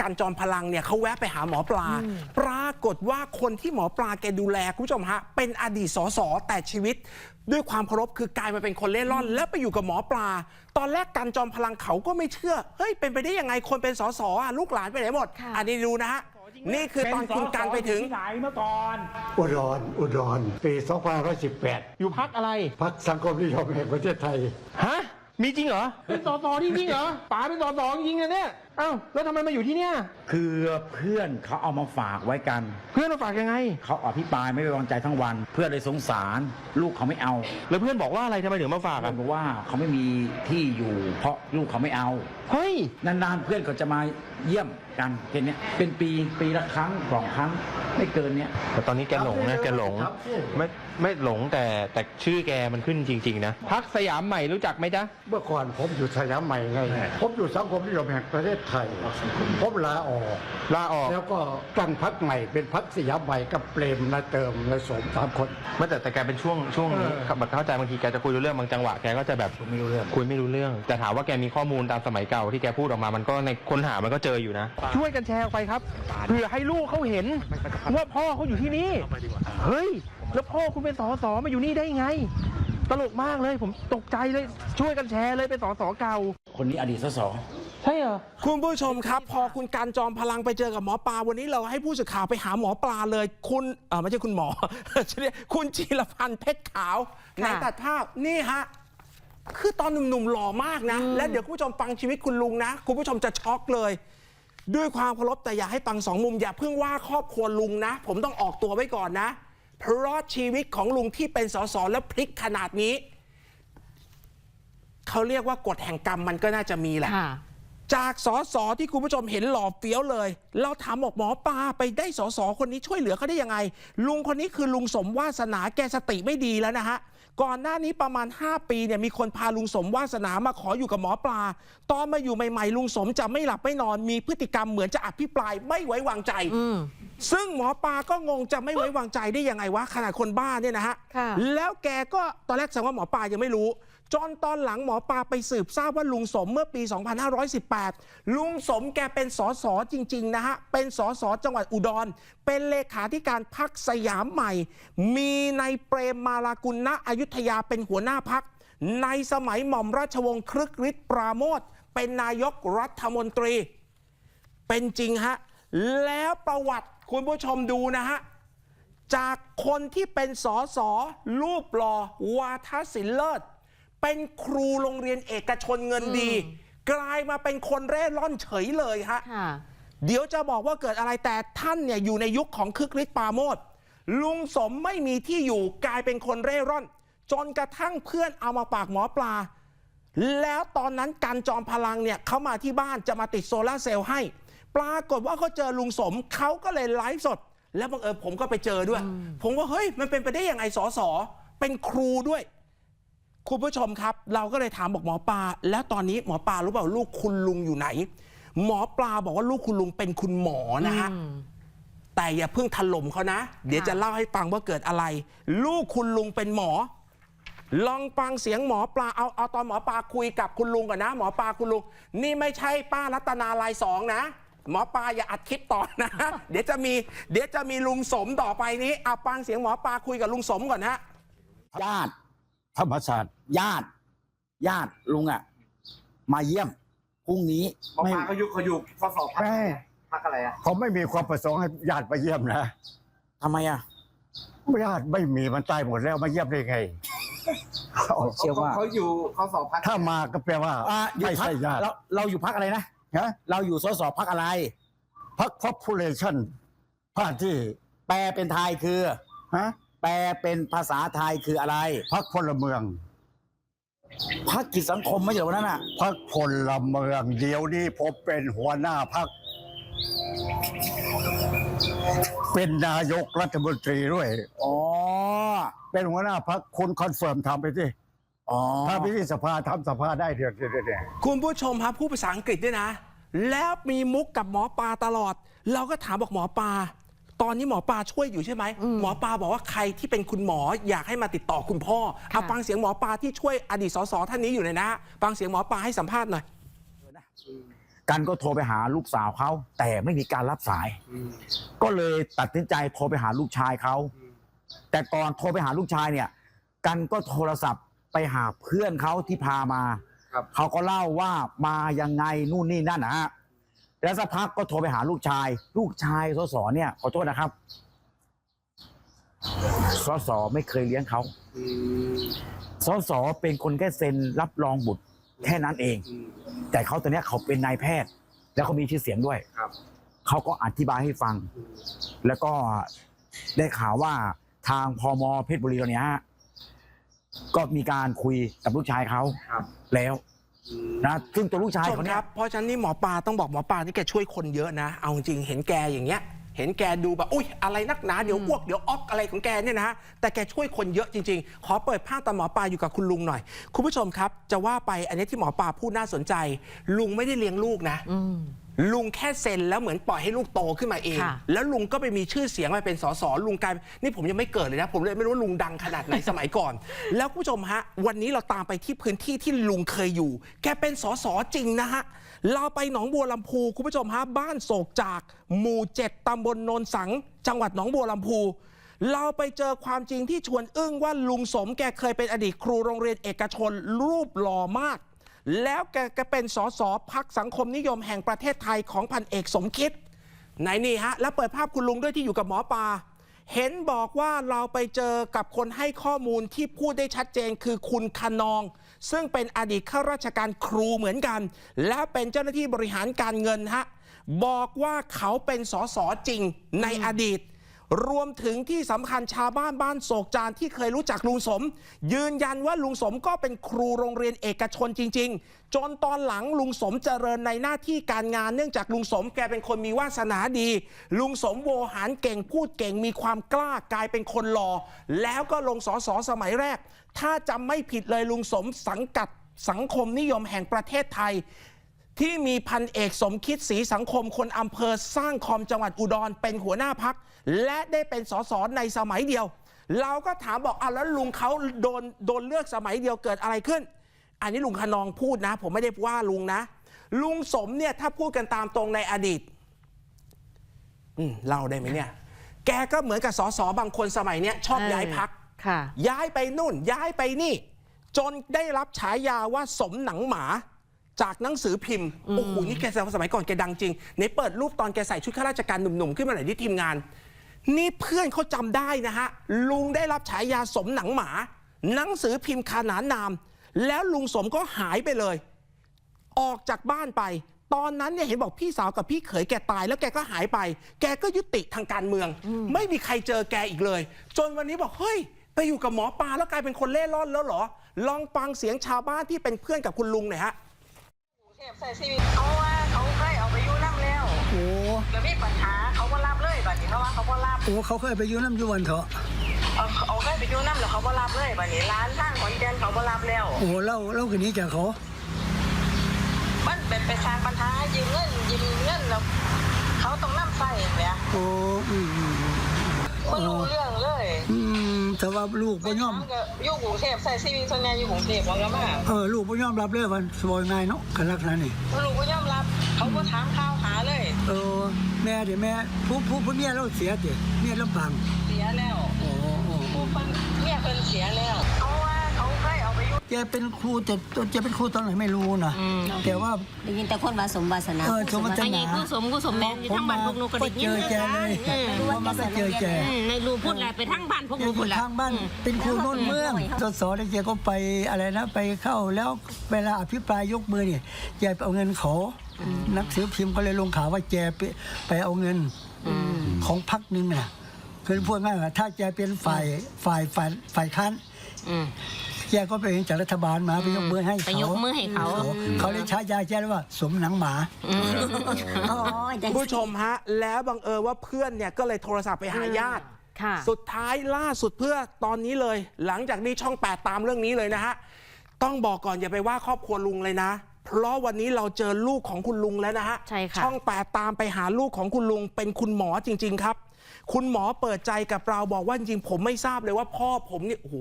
การจอมพลังเนี่ยเขาแวะไปหาหมอปลา ปรากฏว่าคนที่หมอปลาแกดูแลคุณผู้ชมฮะเป็นอดีตสสแต่ชีวิต ด้วยความเคารพคือกลายมาเป็นคนเล่ร่อน แล้วไปอยู่กับหมอปลา ตอนแรกการจอมพลังเขาก็ไม่เชื่อเฮ้ยเป็นไปได้ยังไงคนเป็นสสอะลูกหลานไปไหนหมดค่ะอันนี้ดูนะฮะนี่คือตอนคุณการไปถึงที่ไหนเมื่อก่อน อุดรอุดรปี2518 อยู่พักอะไร พักสังคมนิยมแห่งประเทศไทย ฮะ มีจริงเหรอ เป็นสอสอที่จริงเหรอป๋าเป็นสอสอจริงนะเนี่ยเอ้าแล้วทำไมมาอยู่ที่เนี่ย คือเพื่อนเขาเอามาฝากไว้กัน เพื่อนมาฝากยังไง เขาอภิปรายไม่ไว้วางใจทั้งวัน เพื่อนเลยสงสาร ลูกเขาไม่เอาแล้วเพื่อนบอกว่าอะไรทำไมถึงมาฝากเพื่ออะนบอกว่าเขาไม่มีที่อยู่ เพราะลูกเขาไม่เอา เฮ้ย นานๆเพื่อนก็จะมาเยี่ยมกันแค่เนี้ยเป็นปีปีละครั้งสองครั้ง ไม่เกินเนี้ย แต่ตอนนี้แกหลงนะแกหลงครับพี่ไม่ไม่หลงแต่แต่ชื่อแกมันขึ้นจริง ๆ นะพักสยามใหม่รู้จักไหมจ๊ะ เมื่อก่อนผมอยู่สยามใหม่ไง ผมอยู่สังคมนิยมแห่งประเทศไทย ผมลาออก ลาออก แล้วก็ตั้งพักใหม่เป็นพักสยามใหม่กับเปรมนาเติมและสมสามคน ไม่แต่แต่แกเป็นช่วงช่วงเออ แบบเข้าใจบางทีแกจะคุยรู้เรื่องบางจังหวะแกก็จะแบบไม่รู้เรื่อง คุยไม่รู้เรื่อง แต่ถามว่าแกมีข้อมูลตามสมัยเก่าที่แกพูดออกมามันก็ในค้นหามันก็เจออยู่นะ ช่วยกันแชร์ออกไปครับเพื่อให้ลูกเขาเห็นว่าพ่อเขาอยู่ที่นี่เฮ้ย แล้วพ่อคุณเป็นสอสอมาอยู่นี่ได้ไง ตลกมากเลยผมตกใจเลยช่วยกันแชร์เลยเป็นสอสอเก่า คนนี้อดีตสส ใช่เหรอ คุณผู้ชมครับ พอคุณการจอมพลังไปเจอกับหมอปลาวันนี้เราให้ผู้สื่อข่าวไปหาหมอปลาเลย คุณเออไม่ใช่คุณหมอจะเรียกคุณจีรพันธ์เพชรขาวในค่ะตัดภาพนี่ฮะคือตอนหนุ่มๆหล่อมากนะ และเดี๋ยวคุณผู้ชมฟังชีวิตคุณลุงนะ คุณผู้ชมจะช็อกเลย ด้วยความเคารพแต่อย่าให้ฟังสองมุมอย่าเพิ่งว่าครอบครัวลุงนะ ผมต้องออกตัวไว้ก่อนนะ เพราะชีวิตของลุงที่เป็นสสแล้วพลิกขนาดนี้เขาเรียกว่ากฎแห่งกรรมมันก็น่าจะมีแหละค่ะ จากสสที่คุณผู้ชมเห็นหล่อเฟี้ยวเลย เราถามบอกหมอปลาไปได้สสคนนี้ช่วยเหลือเขาได้ยังไง ลุงคนนี้คือลุงสมวาสนาแกสติไม่ดีแล้วนะฮะก่อนหน้านี้ประมาณ 5 ปีเนี่ยมีคนพาลุงสมวาสนามาขออยู่กับหมอปลา ตอนมาอยู่ใหม่ ๆ ลุงสมจะไม่หลับไม่นอนมีพฤติกรรมเหมือนจะอภิปรายไม่ไว้วางใจอืมซึ่งหมอปลาก็งงจะไม่ไว้วางใจได้ยังไงวะขนาดคนบ้าเนี่ยนะฮะค่ะแล้วแกก็ตอนแรกแสดงว่าหมอปลายังไม่รู้ จนตอนหลังหมอปลาไปสืบทราบว่าลุงสมเมื่อปี 2518 ลุงสมแกเป็นสสจริง ๆ นะฮะ เป็นสสจังหวัดอุดร เป็นเลขาธิการพักสยามใหม่ มีในเปรมมาลากุลณอยุธยาเป็นหัวหน้าพัก ในสมัยหม่อมราชวงศ์ครึกฤทธิ์ปราโมทเป็นนายกรัฐมนตรี เป็นจริงฮะ แล้วประวัติคุณผู้ชมดูนะฮะจากคนที่เป็นสอสอรูปหล่อวาทศิลเลิศ เป็นครูโรงเรียนเอกชนเงินดี กลายมาเป็นคนเร่ร่อนเฉยเลยฮะค่ะ เดี๋ยวจะบอกว่าเกิดอะไรแต่ท่านเนี่ยอยู่ในยุคของคึกฤทธิ์ปราโมดลุงสมไม่มีที่อยู่กลายเป็นคนเร่ร่อน จนกระทั่งเพื่อนเอามาปากหมอปลา แล้วตอนนั้นการจอมพลังเนี่ยเขามาที่บ้านจะมาติดโซลาร์เซลล์ให้ ปรากฏว่าเขาเจอลุงสมเขาก็เลยไลฟ์สด แล้วบังเอิญผมก็ไปเจอด้วย ผมว่าเฮ้ยมันเป็นไปได้ยังไงสอสอเป็นครูด้วย คุณผู้ชมครับ เราก็เลยถามบอกหมอปลาแล้วตอนนี้หมอปลารู้เปล่าลูกคุณลุงอยู่ไหน หมอปลาบอกว่าลูกคุณลุงเป็นคุณหมอนะฮะอืมแต่อย่าเพิ่งถล่มเขานะ เดี๋ยวจะเล่าให้ฟังว่าเกิดอะไร ลูกคุณลุงเป็นหมอ ลองฟังเสียงหมอปลาเอาเอาตอนหมอปลาคุยกับคุณลุงก่อนนะ หมอปลาคุณลุง นี่ไม่ใช่ป้ารัตนาลายสองนะหมอปลาอย่าอัดคลิปต่อนะ เดี๋ยวจะมี เดี๋ยวจะมีลุงสมต่อไปนี้เอาฟังเสียงหมอปลาคุยกับลุงสมก่อนฮะญาติธรรมศาสตร์ ญาติ ญาติลุงอะ มาเยี่ยมพรุ่งนี้หมอไม่ปลาเขาอยู่เขาอยู่ข้อสอบพักแม่พักอะไรอะผมไม่มีความประสงค์ให้ญาติไปเยี่ยมนะทำไมอะ ญาติไม่มีมันตายหมดแล้วมาเยี่ยมได้ไง เชื่อว่า เขาอยู่ข้อสอบพักถ้ามาก็แปลว่าอ่าอยู่ไม่พักใช่ญาติเราเราอยู่พักอะไรนะฮะเราอยู่สสพักอะไร พัก population พาร์ตี้แปลเป็นไทยคือ ฮะแปลเป็นภาษาไทยคืออะไร พักพลเมือง พักกิจสังคมไม่ใช่เหรอวันนั้นอะพักพลเมืองเดี๋ยวนี้ผมเป็นหัวหน้าพัก เป็นนายกรัฐมนตรีด้วย อ๋อเป็นหัวหน้าพักคุณคอนเฟิร์มทำไปสิอ๋อถ้าพิธีสภาทำสภาได้เดี๋ยวเดี๋ยวเดี๋ยวเดี๋ยวคุณผู้ชมครับผู้ภาษาอังกฤษด้วยนะ แล้วมีมุกกับหมอปลาตลอด เราก็ถามบอกหมอปลา ตอนนี้หมอปลาช่วยอยู่ใช่ไหมหมอปลาบอกว่าใครที่เป็นคุณหมออยากให้มาติดต่อคุณพ่อเอาฟังเสียงหมอปลาที่ช่วยอดีตสสท่านนี้อยู่เลยนะฟังเสียงหมอปลาให้สัมภาษณ์หน่อยกันก็โทรไปหาลูกสาวเขาแต่ไม่มีการรับสาย ก็เลยตัดสินใจโทรไปหาลูกชายเขาแต่ก่อนโทรไปหาลูกชายเนี่ย กันก็โทรศัพท์ไปหาเพื่อนเขาที่พามาครับเขาก็เล่าว่ามายังไงนู่นนี่นั่นนะฮะ แล้วสักพักก็โทรไปหาลูกชาย ลูกชายสสเนี่ยขอโทษนะครับสสไม่เคยเลี้ยงเขาสสเป็นคนแค่เซ็นรับรองบุตรแค่นั้นเอง แต่เขาตอนเนี้ยเขาเป็นนายแพทย์ แล้วเขามีชื่อเสียงด้วยครับเขาก็อธิบายให้ฟัง แล้วก็ได้ข่าวว่าทางพมเพชรบุรีตอนเนี้ยฮะก็มีการคุยกับลูกชายเขาครับแล้ว นะซึ่งตัวลูกชายชมเขาคเนี่รัยบเพราะฉะนั้นนี่หมอปลาต้องบอกหมอปลาที่แกช่วยคนเยอะนะ เอาจริงเห็นแกอย่างเงี้ย เห็นแกดูแบบ อุ้ยอะไรนักหนา เดี๋ยวอ้วก เดี๋ยวออกอะไรของแกเนี่ยนะฮะ แต่แกช่วยคนเยอะจริง ๆ ขอเปิดภาพตอนหมอปลาอยู่กับคุณลุงหน่อย คุณผู้ชมครับ จะว่าไปอันนี้ที่หมอปลาพูดน่าสนใจ ลุงไม่ได้เลี้ยงลูกนะ ลุงแค่เซ็นแล้วเหมือนปล่อยให้ลูกโตขึ้นมาเอง ค่ะ แล้วลุงก็ไปมีชื่อเสียงมาเป็นสสลุงกลายนี่ผมยังไม่เกิดเลยนะ ผมเลยไม่รู้ว่าลุงดังขนาดไหน สมัยก่อน แล้วคุณผู้ชมฮะ วันนี้เราตามไปที่พื้นที่ที่ลุงเคยอยู่ แกเป็นสสจริงนะฮะ เราไปหนองบัวลำพูคุณผู้ชมฮะ บ้านโศกจากหมู่เจ็ดตำบลโนนสัง จังหวัดหนองบัวลำพู เราไปเจอความจริงที่ชวนอึ้งว่าลุงสมแกเคยเป็นอดีตครูโรงเรียนเอกชนรูปหล่อมาก แล้วแกก็เป็นสสพักสังคมนิยมแห่งประเทศไทยของพันเอกสมคิดไหนนี่ฮะ แล้วเปิดภาพคุณลุงด้วยที่อยู่กับหมอปลาเห็นบอกว่าเราไปเจอกับคนให้ข้อมูลที่พูดได้ชัดเจนคือคุณคนอง ซึ่งเป็นอดีตข้าราชการครูเหมือนกัน และเป็นเจ้าหน้าที่บริหารการเงินฮะบอกว่าเขาเป็นสสจริงในอดีต รวมถึงที่สำคัญชาวบ้านบ้านโศกจานที่เคยรู้จักลุงสม ยืนยันว่าลุงสมก็เป็นครูโรงเรียนเอกชนจริง ๆ จนตอนหลังลุงสมเจริญในหน้าที่การงานเนื่องจากลุงสมแกเป็นคนมีวาสนาดี ลุงสมโวหารเก่งพูดเก่งมีความกล้ากลายเป็นคนหล่อแล้วก็ลงสอสอสมัยแรก ถ้าจำไม่ผิดเลยลุงสมสังกัดสังคมนิยมแห่งประเทศไทย ที่มีพันเอกสมคิดศรีสังคมคนอำเภอสร้างคอมจังหวัดอุดรเป็นหัวหน้าพัก และได้เป็นสสในสมัยเดียว เราก็ถามบอกอะแล้วลุงเขาโดนโดนเลือกสมัยเดียวเกิดอะไรขึ้น อันนี้ลุงคนองพูดนะ ผมไม่ได้ว่าลุงนะ ลุงสมเนี่ยถ้าพูดกันตามตรงในอดีตอืมเล่าได้ไหมเนี่ย แกก็เหมือนกับสสบางคนสมัยเนี้ยชอบย้ายพักค่ะย้ายไปนู่น ย้ายไปนี่ จนได้รับฉายาว่าสมหนังหมา จากหนังสือพิมพ์ โอ้โห นี่แกสมัยก่อนแกดังจริงในเปิดรูปตอนแกใส่ชุดข้าราชการหนุ่มๆ ขึ้นมาหน่อยที่ทีมงาน นี่เพื่อนเขาจำได้นะฮะ ลุงได้รับฉายาสมหนังหมา หนังสือพิมพ์ขนานนาม แล้วลุงสมก็หายไปเลย ออกจากบ้านไป ตอนนั้นเนี่ยเห็นบอกพี่สาวกับพี่เขยแกตาย แล้วแกก็หายไป แกก็ยุติทางการเมือง ไม่มีใครเจอแกอีกเลย จนวันนี้บอกเฮ้ยไปอยู่กับหมอปลาแล้วกลายเป็นคนเล่ร่อนแล้วเหรอ ลองฟังเสียงชาวบ้านที่เป็นเพื่อนกับคุณลุงหน่อยฮะ เทพใส่ชีวิตเขาว่าเขาเคยเอาไปอยู่น้ำแล้วโอ้แล้วมีปัญหาเขาก็รับเลยบัดนี้เขาว่าเขาก็รับโอ้เขาเคยไปอยู่น้ำอยวนเถอะเอาเอาเคยไปอยู่น้ำแล้วเขาก็รับเลยบัดนี้ร้านทางขอนแก่นเขาก็รับแล้วโอ้เล่าเล่าคืนนี้จากเขามันเป็นไปสร้างปัญหายืมเงินยืมเงินแล้วเขาต้องน้ำใส่เนี่ยโอ้อืม อืมไม่รู้เรื่องเลยอืมแต่ว่าลูกบ่ยอมก็อยู่กรุงเทพใส่ชีวิตส่วนใหญ่อยู่กรุงเทพว่าก็มาเออลูกบ่ยอมรับเลยวันสบายง่ายเนาะกันลักษณะนี่ลูกก็ยอมรับ เขาก็ถามข่าวหาเลย เออแม่เดี๋ยวแม่ผู้ผู้ผู้เมียเราเสียเดี๋ยวเมียลำพังเสียแล้วโอ้โอ้ผู้เพิ่นเมียเพิ่นเสียแล้วเขา แกเป็นครูแต่จะเป็นครูตอนไหนไม่รู้นะแต่ว่า ได้ยินแต่คนว่าสมวาสนาเออสมวาสนาไงกูสมกูสมแม่นอยู่ทั้งบ้านพวกหนูก็ได้ยินผมมาก็เจอแกเลยเออผมมาก็เจอแก อืมในรูพูดอะไรไปทั้งบ้านพวกหนูอพูยู่ดละ ทางบ้านเป็นครูโน่นเมืองสสแล้วแกก็ไปอะไรนะไปเข้าแล้วเวลาอภิปรายยกมือเนี่ยแกไปเอาเงินเขานักสือพิมพ์ก็เลยลงข่าวว่าแกไปไปเอาเงินของพรรคหนึงน่ะคือพูดง่ายว่าถ้าแกเป็นฝ่ายฝ่ายฝ่ายฝ่ายค้านอืม แกก็ไปเองจากรัฐบาลมาไปยกมือให้เขาไปยกมือให้เขา เขาเลยใช้ยาแกเรียกว่าสมหนังหมาอ๋อจังผู้ชมฮะ แล้วบังเอิญว่าเพื่อนเนี่ยก็เลยโทรศัพท์ไปหาญาติค่ะสุดท้ายล่าสุดเพื่อตอนนี้เลย หลังจากนี้ช่อง8ตามเรื่องนี้เลยนะฮะต้องบอกก่อนอย่าไปว่าครอบครัวลุงเลยนะ เพราะวันนี้เราเจอลูกของคุณลุงแล้วนะฮะใช่ค่ะช่อง8ตามไปหาลูกของคุณลุงเป็นคุณหมอจริง ๆ ครับ คุณหมอเปิดใจกับเราบอกว่าจริงๆผมไม่ทราบเลยว่าพ่อผมเนี่ยโอ้โห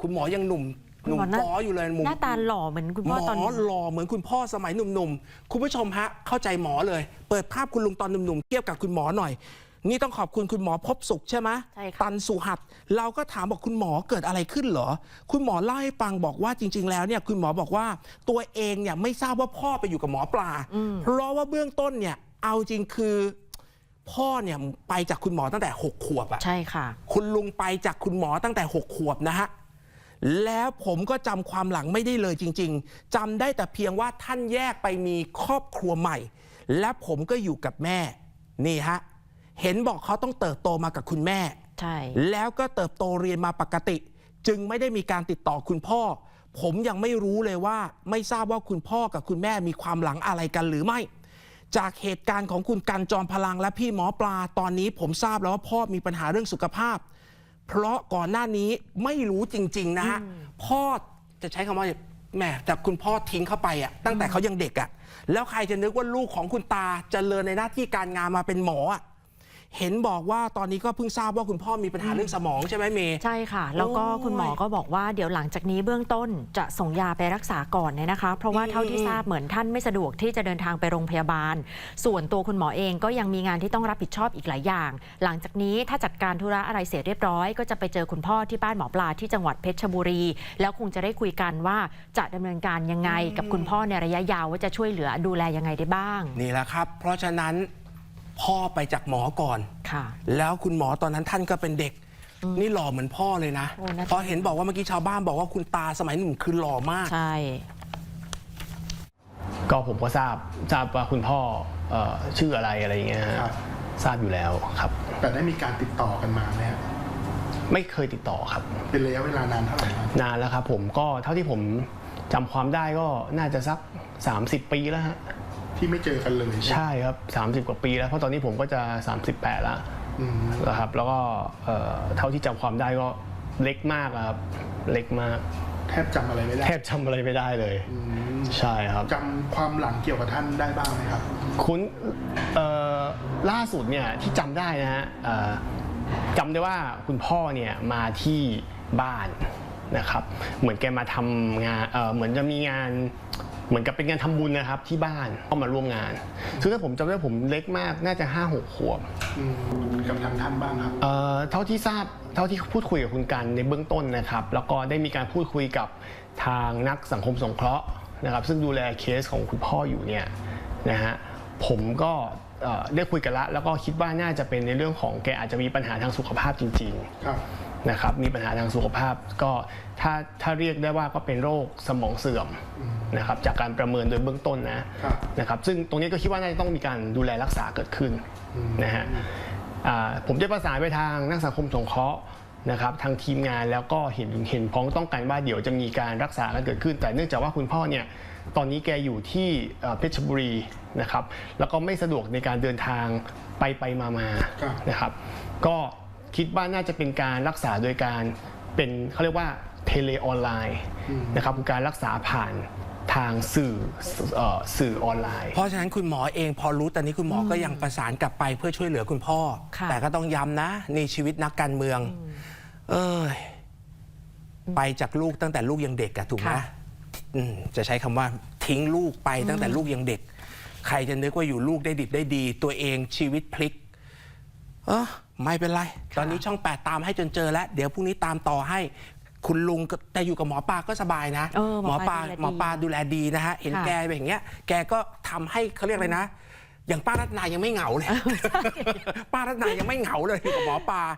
คุณหมอยังหนุ่ม หนุ่มคุณหมอหน้าป้ออยู่เลยมุมหน้าตาหล่อเหมือนคุณหมพ่ออตอนหล่อเหมือนคุณพ่อสมัยหนุ่มๆ คุณผู้ชมฮะ เข้าใจหมอเลย เปิดภาพคุณลุงตอนหนุ่มๆ เทียบกับคุณหมอหน่อย นี่ต้องขอบคุณคุณหมอพบสุขใช่ไหมใช่ค่ะ ตันสุหัดเราก็ถามบอกคุณหมอเกิดอะไรขึ้นเหรอ คุณหมอเล่าให้ฟังบอกว่าจริง ๆ แล้วเนี่ยคุณหมอบอกว่าตัวเองเนี่ยไม่ทราบว่าพ่อไปอยู่กับหมอปลา เพราะว่าเบื้องต้นเนี่ยเอาจริงคือ พ่อเนี่ยไปจากคุณหมอตั้งแต่หกขวบอะ ใช่ค่ะ คุณลุงไปจากคุณหมอตั้งแต่ 6 ขวบนะฮะ แล้วผมก็จำความหลังไม่ได้เลยจริง ๆจำได้แต่เพียงว่าท่านแยกไปมีครอบครัวใหม่ และผมก็อยู่กับแม่ นี่ฮะ เห็นบอกเขาต้องเติบโตมากับคุณแม่ ใช่ แล้วก็เติบโตเรียนมาปกติ จึงไม่ได้มีการติดต่อคุณพ่อ ผมยังไม่รู้เลยว่า ไม่ทราบว่าคุณพ่อกับคุณแม่มีความหลังอะไรกันหรือไม่ จากเหตุการณ์ของคุณกันจอมพลังและพี่หมอปลาตอนนี้ผมทราบแล้วว่าพ่อมีปัญหาเรื่องสุขภาพ เพราะก่อนหน้านี้ไม่รู้จริง ๆ นะฮะพ่อจะใช้คำว่าแหมแต่คุณพ่อทิ้งเข้าไปอะตั้งแต่เขายังเด็กอะแล้วใครจะนึกว่าลูกของคุณตาจเจริญในหน้าที่การงานมาเป็นหมออะ เห็นบอกว่าตอนนี้ก็เพิ่งทราบว่าคุณพ่อมีปัญหาเรื่องสมองใช่ไหมเมย์ ใช่ค่ะ แล้วก็โอ้ยคุณหมอก็บอกว่าเดี๋ยวหลังจากนี้เบื้องต้นจะส่งยาไปรักษาก่อนเนี่ยนะคะ เพราะว่าเท่าที่ทราบเหมือนท่านไม่สะดวกที่จะเดินทางไปโรงพยาบาล ส่วนตัวคุณหมอเองก็ยังมีงานที่ต้องรับผิดชอบอีกหลายอย่าง หลังจากนี้ถ้าจัดการธุระอะไรเสร็จเรียบร้อย ก็จะไปเจอคุณพ่อที่บ้านหมอปลาที่จังหวัดเพชรบุรี แล้วคงจะได้คุยกันว่าจะดำเนินการยังไงกับคุณพ่อในระยะยาวว่าจะช่วยเหลือดูแลยังไงได้บ้าง นี่แหละครับ เพราะฉะนั้น พ่อไปจากหมอก่อน ค่ะ แล้วคุณหมอตอนนั้นท่านก็เป็นเด็ก นี่หล่อเหมือนพ่อเลยนะโอ้น่าเพราะเห็นบอกว่าเมื่อกี้ชาวบ้านบอกว่าคุณตาสมัยหนุ่มคือหล่อมาก ใช่ ก็ผมก็ทราบทราบว่าคุณพ่อเอ่อชื่ออะไรอะไรอย่างเงี้ยฮะครับ ทราบอยู่แล้วครับ แต่ได้มีการติดต่อกันมาไหมฮะไม่เคยติดต่อครับ เป็นระยะเวลานานเท่าไหร่ครับนานแล้วครับผมก็เท่าที่ผมจำความได้ก็น่าจะสัก 30 ปีแล้วฮะ ที่ไม่เจอกันเลยใช่ครับ 30 กว่าปีแล้วเพราะตอนนี้ผมก็จะ 38 แล้วอืมนะครับแล้วก็เอ่อเท่าที่จำความได้ก็เล็กมากอะครับเล็กมากแทบจำอะไรไม่ได้แทบจำอะไรไม่ได้เลยอืมใช่ครับจำความหลังเกี่ยวกับท่านได้บ้างไหมครับ คุณเอ่อล่าสุดเนี่ยที่จำได้นะฮะเอ่อจำได้ว่าคุณพ่อเนี่ยมาที่บ้าน นะครับ เหมือนแกมาทำงานเอ่อเหมือนจะมีงานเหมือนกับเป็นงานทำบุญนะครับที่บ้านก็มาร่วมงาน ซึ่งถ้าผมจำได้ผมเล็กมากน่าจะ 5 6 ขวบอืมกับทางท่านบ้างครับเอ่อเท่าที่ทราบเท่าที่พูดคุยกับคุณกันในเบื้องต้นนะครับ แล้วก็ได้มีการพูดคุยกับทางนักสังคมสงเคราะห์นะครับ ซึ่งดูแลเคสของคุณพ่ออยู่เนี่ยนะฮะผมก็เอ่อ ได้คุยกันละแล้วก็คิดว่าน่าจะเป็นในเรื่องของแกอาจจะมีปัญหาทางสุขภาพจริงครับๆนะครับมีปัญหาทางสุขภาพก็ถ้าถ้าเรียกได้ว่าก็เป็นโรคสมองเสื่อมนะครับจากการประเมินโดยเบื้องต้นนะครับนะครับซึ่งตรงนี้ก็คิดว่าน่าจะต้องมีการดูแลรักษาเกิดขึ้นนะฮะอ่าผมได้ประสานไปทางนักสังคมสงเคราะห์นะครับทางทีมงานแล้วก็เห็นเห็นพ้องต้องกันว่าเดี๋ยวจะมีการรักษากันเกิดขึ้น แต่เนื่องจากว่าคุณพ่อเนี่ย ตอนนี้แกอยู่ที่เอ่อเพชรบุรีนะครับ แล้วก็ไม่สะดวกในการเดินทางไปไปมามาครับนะครับ ก็คิดว่าน่าจะเป็นการรักษาโดยการเป็นเขาเรียกว่าเทเลออนไลน์นะครับคือการรักษาผ่านทางสื่อเอ่อสื่อออนไลน์ เพราะฉะนั้นคุณหมอเองพอรู้ตอนนี้คุณหมอก็ยังประสานกลับไปเพื่อช่วยเหลือคุณพ่อค่ะแต่ก็ต้องย้ำนะในชีวิตนักการเมือง เอยไปจากลูกตั้งแต่ลูกยังเด็กอะถูกไหมค่ะ อืมจะใช้คำว่าทิ้งลูกไปตั้งแต่ลูกยังเด็ก ใครจะนึกว่าอยู่ลูกได้ดิบได้ดี ตัวเองชีวิตพลิก เออไม่เป็นไร ตอนนี้ช่อง 8 ตามให้จนเจอแล้ว เดี๋ยวพรุ่งนี้ตามต่อให้ คุณลุงก็แต่อยู่กับหมอปลาก็สบายนะเออหมอปลาหมอปลาดูแลดีนะฮะเห็นค่ะ แกแบบอย่างเงี้ย แกก็ทำให้เขาเรียกอะไรนะ อย่างป้ารัตนายังไม่เหงาเลย ป้ารัตนายังไม่เหงาเลยอยู่กับหมอปลา